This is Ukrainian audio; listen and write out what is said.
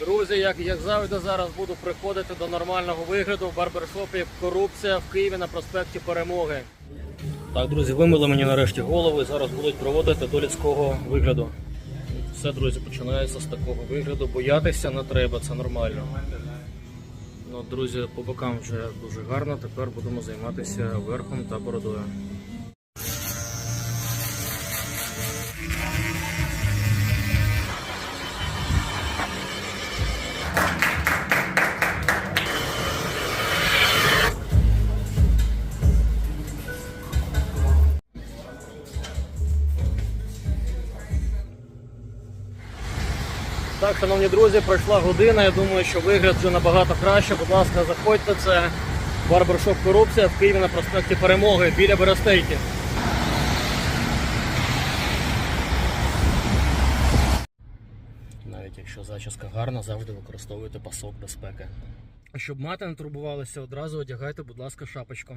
Друзі, як, як завжди, зараз буду приходити до нормального вигляду в барбершопі Корупція в Києві на проспекті Перемоги. Так, друзі, вимили мені нарешті голови. Зараз будуть проводити до людського вигляду. Все, друзі, починається з такого вигляду. Боятися не треба, це нормально. Ну, друзі, по бокам вже дуже гарно. Тепер будемо займатися верхом та бородою. Так, шановні друзі, пройшла година. Я думаю, що вигляд вже набагато краще. Будь ласка, заходьте. Це барбершоп Корупція в Києві на проспекті Перемоги біля Берестейки. Навіть якщо зачіска гарна, завжди використовуйте пасок безпеки. Щоб мати не турбувалися, одразу одягайте, будь ласка, шапочку.